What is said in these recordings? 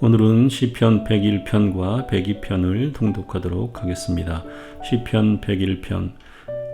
오늘은 시편 101편과 102편을 통독하도록 하겠습니다. 시편 101편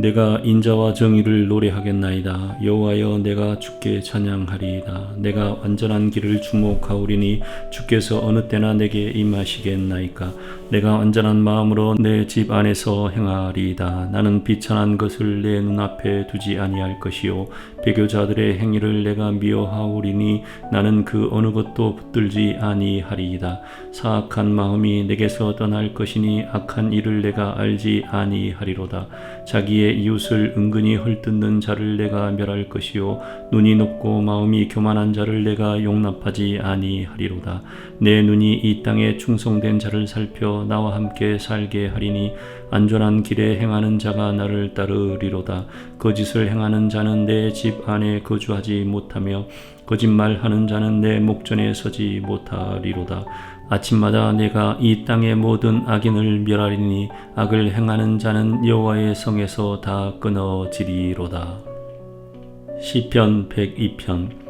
내가 인자와 정의를 노래하겠나이다. 여호와여 내가 주께 찬양하리이다. 내가 완전한 길을 주목하오리니 주께서 어느 때나 내게 임하시겠나이까. 내가 완전한 마음으로 내 집 안에서 행하리이다. 나는 비천한 것을 내 눈앞에 두지 아니할 것이요 배교자들의 행위를 내가 미워하오리니 나는 그 어느 것도 붙들지 아니하리이다. 사악한 마음이 내게서 떠날 것이니 악한 일을 내가 알지 아니하리로다. 자기의 이웃을 은근히 헐뜯는 자를 내가 멸할 것이요 눈이 높고 마음이 교만한 자를 내가 용납하지 아니하리로다. 내 눈이 이 땅에 충성된 자를 살펴 나와 함께 살게 하리니 안전한 길에 행하는 자가 나를 따르리로다. 거짓을 행하는 자는 내 집 안에 거주하지 못하며 거짓말하는 자는 내 목전에 서지 못하리로다. 아침마다 내가 이 땅의 모든 악인을 멸하리니 악을 행하는 자는 여호와의 성에서 다 끊어지리로다. 시편 102편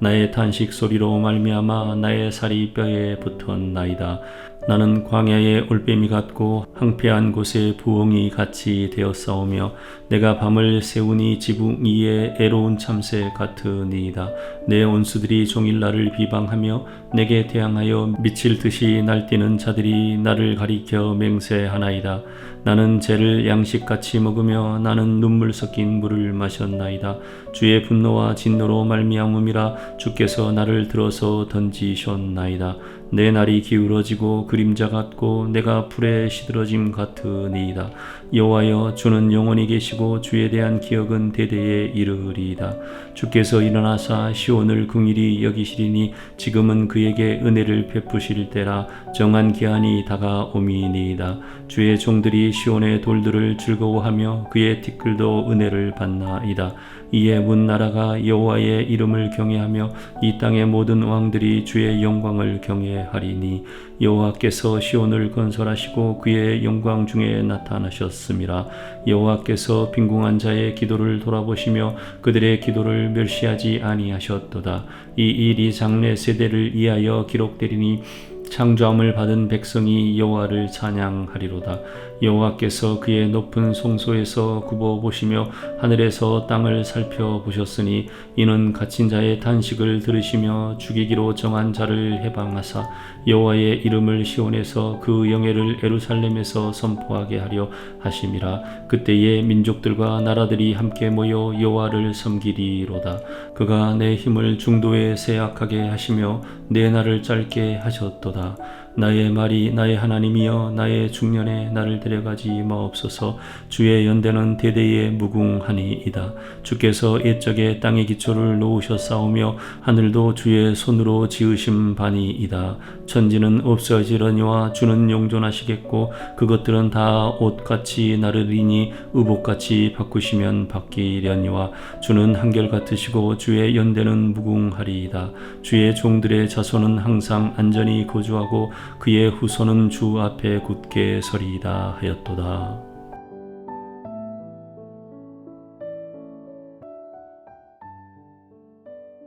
나의 탄식 소리로 말미암아 나의 살이 뼈에 붙었나이다 나는 광야의 올빼미 같고 항폐한 곳에 부엉이 같이 되었사오며 내가 밤을 세우니 지붕 위에 애로운 참새 같으니이다. 내 온수들이 종일 나를 비방하며 내게 대항하여 미칠 듯이 날뛰는 자들이 나를 가리켜 맹세하나이다. 나는 죄를 양식같이 먹으며 나는 눈물 섞인 물을 마셨나이다. 주의 분노와 진노로 말미암음이라 주께서 나를 들어서 던지셨나이다. 내 날이 기울어지고 그림자 같고 내가 불에 시들어짐 같으니이다. 여호와여 주는 영원히 계시고 주에 대한 기억은 대대에 이르리이다. 주께서 일어나사 시온을 궁일이 여기시리니 지금은 그에게 은혜를 베푸실 때라 정한 기한이 다가오미니이다. 주의 종들이 시온의 돌들을 즐거워하며 그의 티끌도 은혜를 받나이다. 이에 문 나라가 여호와의 이름을 경외하며 이 땅의 모든 왕들이 주의 영광을 경외 하리니 여호와께서 시온을 건설하시고 그의 영광 중에 나타나셨음이라 여호와께서 빈궁한 자의 기도를 돌아보시며 그들의 기도를 멸시하지 아니하셨도다. 이 일이 장래 세대를 위하여 기록되리니 창조함을 받은 백성이 여호와를 찬양하리로다. 여호와께서 그의 높은 송소에서 굽어 보시며 하늘에서 땅을 살펴 보셨으니 이는 갇힌 자의 탄식을 들으시며 죽이기로 정한 자를 해방하사 여호와의 이름을 시온에서 그 영예를 에루살렘에서 선포하게 하려 하심이라. 그때에 민족들과 나라들이 함께 모여 여호와를 섬기리로다. 그가 내 힘을 중도에 세약하게 하시며 내 날을 짧게 하셨도다 的 나의 말이 나의 하나님이여 나의 중년에 나를 데려가지 마옵소서. 주의 연대는 대대에 무궁하니이다. 주께서 옛적에 땅의 기초를 놓으셨사오며 하늘도 주의 손으로 지으신 바니이다. 천지는 없어지려니와 주는 용존하시겠고 그것들은 다 옷같이 나르리니 의복같이 바꾸시면 바뀌려니와 주는 한결 같으시고 주의 연대는 무궁하리이다. 주의 종들의 자손은 항상 안전히 거주하고 그의 후손은 주 앞에 굳게 서리이다 하였도다.